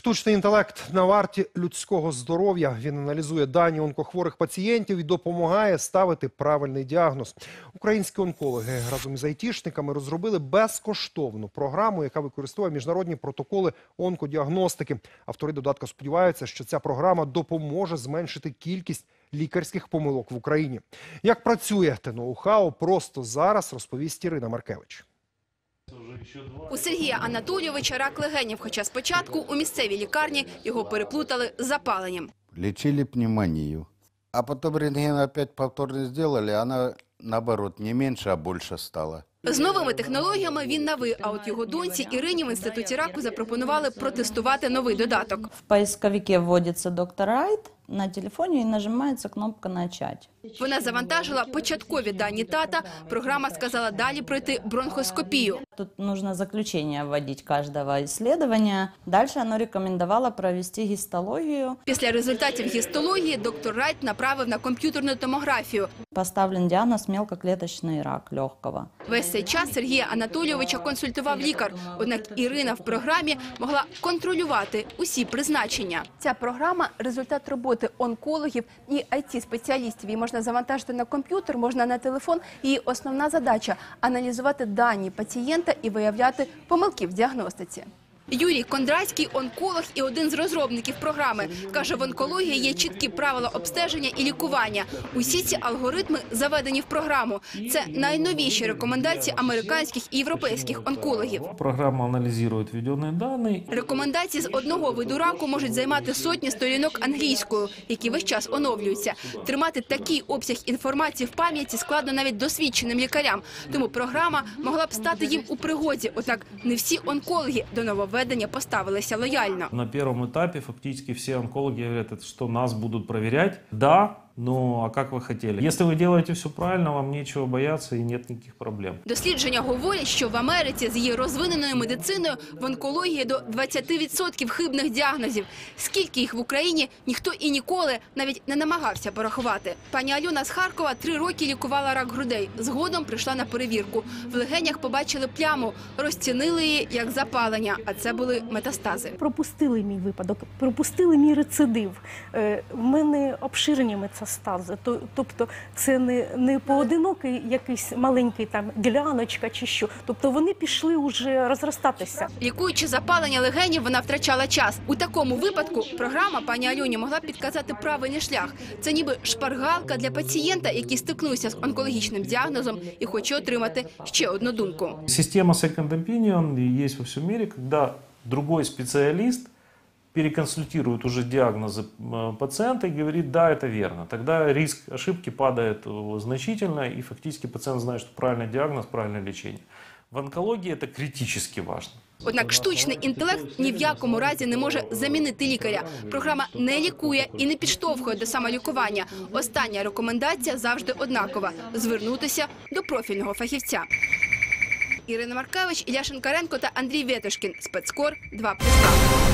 Штучний інтелект на варті людського здоров'я. Він аналізує дані онкохворих пацієнтів і допомагає ставити правильний діагноз. Українські онкологи разом із айтішниками розробили безкоштовну програму, яка використовує міжнародні протоколи онкодіагностики. Автори додатка сподіваються, що ця програма допоможе зменшити кількість лікарських помилок в Україні. Як працює те ноу-хау, просто зараз розповість Ірина Маркевич. У Сергія Анатолійовича рак легенів, хоча спочатку у місцевій лікарні його переплутали з запаленням. лечили пневмонию. А потом рентген опять повторно сделали, она наоборот не меньше, а больше стала. З новими технологіями він на ви, а от його доньці Ірині в інституті раку запропонували протестувати новий додаток. В поисковике вводится доктор Райт на телефоне и нажимается кнопка «Начать». Вона завантажила початкові дані тата. Програма сказала далі пройти бронхоскопію. Тут нужно заключение вводить каждого исследования. Дальше оно рекомендовало провести гистологию. Після результатів гістології доктор Райт направив на комп'ютерну томографію. Поставлен диагноз мелкоклеточный рак легкого. Весь цей час Сергія Анатолійовича консультував лікар. Однак Ірина в програмі могла контролювати усі призначення. Ця програма результат роботи онкологів і it спеціалістів Її можна завантажити на комп'ютер, можна на телефон. Її основна задача аналізувати дані пацієнта і виявляти помилки в діагностиці. Юрій Кондратський – онколог і один з розробників програми. Каже, в онкології є чіткі правила обстеження і лікування. Усі ці алгоритми заведені в програму. Це найновіші рекомендації американських і європейських онкологів. Программа анализирует введенные данные Рекомендації з одного виду раку можуть займати сотні сторінок англійською, які весь час оновлюються. Тримати такий обсяг інформації в пам'яті складно навіть досвідченим лікарям. Тому програма могла б стати їм у пригоді. Однак не всі онкологи до нововведення поставилися лояльно. На першому етапі фактично всі онкологи говорять, що нас будуть перевіряти. Да, но а как вы хотели? Если вы делаете все правильно, вам нечего бояться и нет никаких проблем. Дослідження говорять, що в Америці з її розвиненою медициною в онкології до 20% хибних діагнозів. Скільки їх в Україні ніхто і ніколи навіть не намагався порахувати. Пані Альона з Харкова три роки лікувала рак грудей. Згодом прийшла на перевірку. В легенях побачили пляму, розцінили її як запалення, а це були метастази. пропустили мій випадок, пропустили мій рецидив. Е, В мене обширені метастази. То- Тобто це не, не поодинокий якийсь маленький там діляночка чи що. Тобто вони пішли вже розростатися. Лікуючи запалення легенів, вона втрачала час. У такому випадку програма пані Альоні могла підказати правильний шлях. Це ніби шпаргалка для пацієнта, який стикнувся з онкологічним діагнозом і хоче отримати ще одну думку. Система Second Opinion есть во всем мире, когда другой специалист переконсультирует уже диагнозы э, пациента и говорит, да, это верно. Тогда риск ошибки падает э, значительно, и фактически пациент знает, что правильный диагноз, правильное лечение. В онкологии это критически важно. Однак штучний інтелект ні в якому разі не може замінити лікаря. Програма не лікує і не підштовхує до самолікування. Остання рекомендація завжди однакова – звернутися до профільного фахівця. Ірина Маркевич, Ілля Шинкаренко та Андрій Ветошкін. Спецкор 2+,2.